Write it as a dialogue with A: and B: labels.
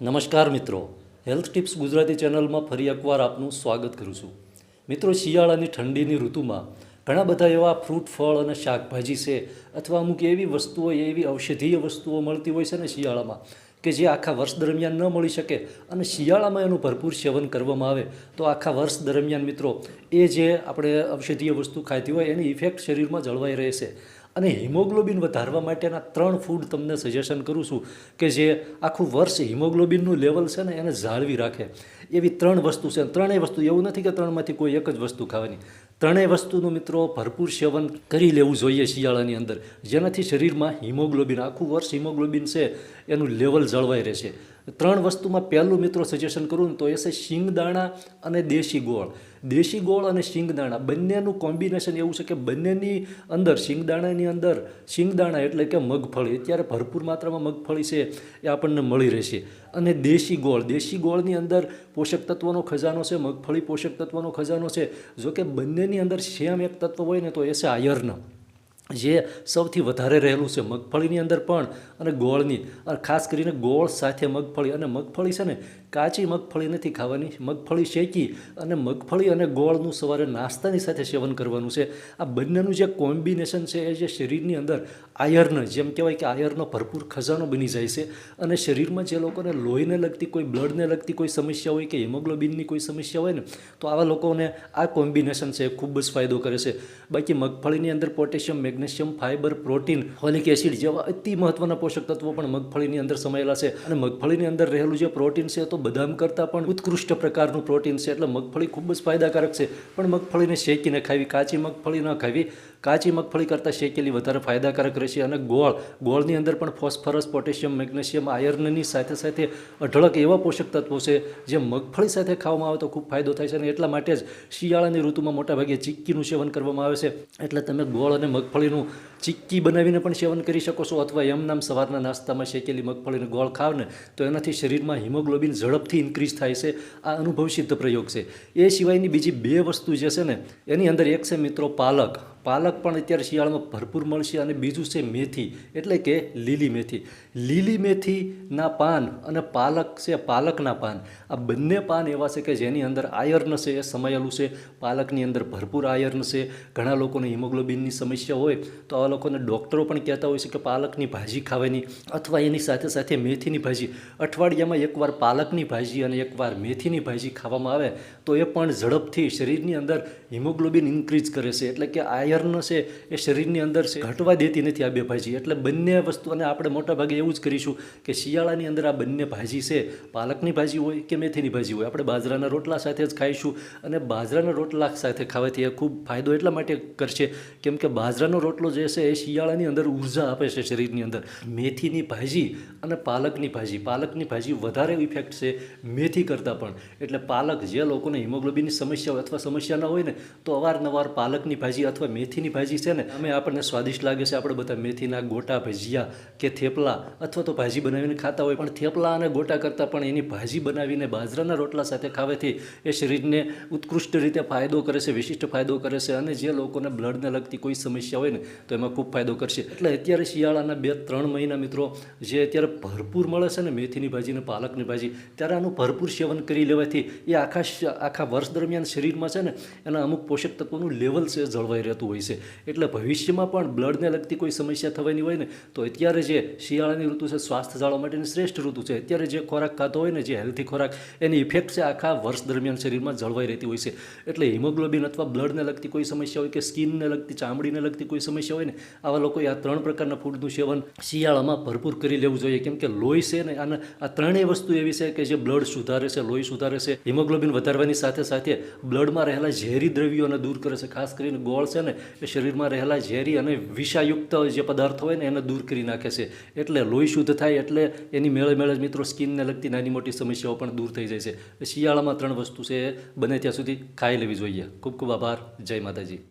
A: નમસ્કાર મિત્રો. Health tips Gujarati ચેનલમાં ફરી એકવાર આપનું સ્વાગત કરું છું. મિત્રો, શિયાળાની ઠંડીની ઋતુમાં ઘણા બધા એવા ફ્રૂટ, ફળ અને શાકભાજી છે અથવા અમુક એવી વસ્તુઓ, એવી ઔષધીય વસ્તુઓ મળતી હોય છે ને શિયાળામાં કે જે આખા વર્ષ દરમિયાન ન મળી શકે અને શિયાળામાં એનું ભરપૂર સેવન કરવામાં આવે તો આખા વર્ષ દરમિયાન મિત્રો, એ જે આપણે ઔષધીય વસ્તુ ખાતી હોય એની ઇફેક્ટ શરીરમાં જળવાઈ રહેશે અને હિમોગ્લોબિન વધારવા માટેના ત્રણ ફૂડ તમને સજેશન કરું છું કે જે આખું વર્ષ હિમોગ્લોબિનનું લેવલ છે ને એને જાળવી રાખે. એવી ત્રણ વસ્તુ છે. ત્રણેય વસ્તુ એવું નથી કે ત્રણમાંથી કોઈ એક જ વસ્તુ ખાવાની. ત્રણેય વસ્તુનું મિત્રો ભરપૂર સેવન કરી લેવું જોઈએ શિયાળાની અંદર. જેનાથી શરીરમાં હિમોગ્લોબિન, આખું વર્ષ હિમોગ્લોબિન છે, એનું લેવલ જળવાઈ રહેશે. ત્રણ વસ્તુમાં પહેલું મિત્રો સજેશન કરું તો એ છે શિંગદાણા અને દેશી ગોળ. દેશી ગોળ અને શિંગદાણા બંનેનું કોમ્બિનેશન એવું છે કે બંનેની અંદર, શિંગદાણાની અંદર, શિંગદાણા એટલે કે મગફળી, અત્યારે ભરપૂર માત્રામાં મગફળી છે, એ આપણને મળી રહેશે. અને દેશી ગોળ, દેશી ગોળની અંદર પોષક તત્વોનો ખજાનો છે, મગફળી પોષક તત્વોનો ખજાનો છે. જો કે બંનેની અંદર સેમ એક તત્વ હોય ને તો એ છે આયર્ન, જે સૌથી વધારે રહેલું છે મગફળીની અંદર પણ અને ગોળની. અને ખાસ કરીને ગોળ સાથે મગફળી અને મગફળી છે ને કાચી મગફળી નથી ખાવાની. મગફળી શેકી અને મગફળી અને ગોળનું સવારે નાસ્તાની સાથે સેવન કરવાનું છે. આ બંનેનું જે કોમ્બિનેશન છે એ જે શરીરની અંદર આયર્ન, જેમ કહેવાય કે આયર્નનો ભરપૂર ખજાનો બની જાય છે. અને શરીરમાં જે લોકોને લોહીને લગતી કોઈ, બ્લડને લગતી કોઈ સમસ્યા હોય કે હિમોગ્લોબિનની કોઈ સમસ્યા હોય ને, તો આવા લોકોને આ કોમ્બિનેશન છે ખૂબ જ ફાયદો કરે છે. બાકી મગફળીની અંદર potassium, magnesium, fibre, protein folic acid જેવા અતિ મહત્વના પોષક તત્વો પણ મગફળીની અંદર સમાયેલા છે. અને મગફળીની અંદર રહેલું જે પ્રોટીન છે તો બદામ કરતાં પણ ઉત્કૃષ્ટ પ્રકારનું પ્રોટીન છે. એટલે મગફળી ખૂબ જ ફાયદાકારક છે. પણ મગફળીને શેકીને ખાવી, કાચી મગફળી ન ખાવી કાચી મગફળી કરતાં શેકેલી વધારે ફાયદાકારક રહેશે અને ગોળ, ગોળની અંદર પણ ફોસ્ફરસ, પોટેશિયમ, મેગ્નેશિયમ, આયર્નની સાથે સાથે અઢળક એવા પોષક તત્વો છે જે મગફળી સાથે ખાવામાં આવે તો ખૂબ ફાયદો થાય છે અને એટલા માટે જ શિયાળાની ઋતુમાં મોટાભાગે ચીક્કીનું સેવન કરવામાં આવે છે. એટલે તમે ગોળ અને મગફળીનું ચીક્કી બનાવીને પણ સેવન કરી શકો છો અથવા એમ નામ સવારના નાસ્તામાં શેકેલી મગફળીને ગોળ ખાવ ને તો એનાથી શરીરમાં હિમોગ્લોબિન ઝડપથી ઇન્ક્રીઝ થાય છે. આ અનુભવ સિદ્ધ પ્રયોગ છે. એ સિવાયની બીજી બે વસ્તુ જે છે ને, એની અંદર એક છે મિત્રો પાલક. પાલક પણ અત્યારે શિયાળામાં ભરપૂર મળશે અને બીજું છે મેથી, એટલે કે લીલી મેથી. લીલી મેથીના પાન અને પાલક છે પાલકના પાન. આ બંને પાન એવા છે કે જેની અંદર આયર્ન છે, એ સમાયેલું છે. પાલકની અંદર ભરપૂર આયર્ન છે. ઘણા લોકોને હિમોગ્લોબિનની સમસ્યા હોય તો આવા લોકોને ડૉક્ટરો પણ કહેતા હોય છે કે પાલકની ભાજી ખાવાની અથવા એની સાથે સાથે મેથીની ભાજી. અઠવાડિયામાં એકવાર પાલકની ભાજી અને એકવાર મેથીની ભાજી ખાવામાં આવે તો એ પણ ઝડપથી શરીરની અંદર હિમોગ્લોબિન ઇન્ક્રીઝ કરે છે. એટલે કે આયર્ન છે, એ શરીરની અંદર છે, ઘટવા દેતી નથી આ બે ભાજી. એટલે બંને વસ્તુ અને આપણે મોટાભાગે એવું જ કરીશું કે શિયાળાની અંદર આ બંને ભાજી છે, પાલકની ભાજી હોય કે મેથીની ભાજી હોય, આપણે બાજરાના રોટલા સાથે જ ખાઈશું. અને બાજરાના રોટલા સાથે ખાવાથી એ ખૂબ ફાયદો એટલા માટે કરશે, કેમ કે બાજરાનો રોટલો જે છે, એ શિયાળાની અંદર ઊર્જા આપે છે શરીરની અંદર. મેથીની ભાજી અને પાલકની ભાજી. પાલકની ભાજી વધારે ઇફેક્ટ છે મેથી કરતાં પણ. એટલે પાલક જે લોકોને હિમોગ્લોબિનની સમસ્યા હોય અથવા સમસ્યા ન હોય ને, તો અવારનવાર પાલકની ભાજી અથવા મેથીની ભાજી છે ને, અમે આપણને સ્વાદિષ્ટ લાગે છે. આપણે બધા મેથીના ગોટા, ભજીયા કે થેપલા અથવા તો ભાજી બનાવીને ખાતા હોય. પણ થેપલા અને ગોટા કરતાં પણ એની ભાજી બનાવીને બાજરાના રોટલા સાથે ખાવાથી એ શરીરને ઉત્કૃષ્ટ રીતે ફાયદો કરે છે, વિશિષ્ટ ફાયદો કરે છે. અને જે લોકોને બ્લડને લગતી કોઈ સમસ્યા હોય ને, તો એમાં ખૂબ ફાયદો કરશે. એટલે અત્યારે શિયાળાના બે ત્રણ મહિના મિત્રો, જે અત્યારે ભરપૂર મળે છે ને મેથીની ભાજી ને પાલકની ભાજી, ત્યારે આનું ભરપૂર સેવન કરી લેવાથી એ આખા આખા વર્ષ દરમિયાન શરીરમાં છે ને, એના અમુક પોષક તત્વોનું લેવલ છે જળવાઈ રહેતું. હોય છે. એટલે ભવિષ્યમાં પણ બ્લડને લગતી કોઈ સમસ્યા થવાની હોય ને, તો અત્યારે જે શિયાળાની ઋતુ છે, સ્વાસ્થ્ય જાળવવા માટેની શ્રેષ્ઠ ઋતુ છે. અત્યારે જે ખોરાક ખાતો હોય ને, જે હેલ્ધી ખોરાક, એની ઇફેક્ટ છે આખા વર્ષ દરમિયાન શરીરમાં જળવાઈ રહેતી હોય છે. એટલે હિમોગ્લોબિન અથવા બ્લડને લગતી કોઈ સમસ્યા હોય કે સ્કિનને લગતી, ચામડીને લગતી કોઈ સમસ્યા હોય ને, આવા લોકોએ આ ત્રણ પ્રકારના ફૂડનું સેવન શિયાળામાં ભરપૂર કરી લેવું જોઈએ. કેમ કે લોહી છે ને અને આ ત્રણેય વસ્તુ એવી છે કે જે બ્લડ સુધારે છે, લોહી સુધારે છે. હિમોગ્લોબિન વધારવાની સાથે સાથે બ્લડમાં રહેલા ઝેરી દ્રવ્યોને દૂર કરે છે. ખાસ કરીને ગોળ છે ને એ શરીરમાં રહેલા ઝેરી અને વિષાયુક્ત જે પદાર્થો હોય ને એને દૂર કરી નાખે છે. એટલે લોહી શુદ્ધ થાય એટલે એની મેળે મેળે જ મિત્રો સ્કિનને લગતી નાની મોટી સમસ્યાઓ પણ દૂર થઈ જાય છે. શિયાળામાં ત્રણ વસ્તુ છે બને ત્યાં સુધી ખાઈ લેવી જોઈએ. ખૂબ ખૂબ આભાર. જય માતાજી.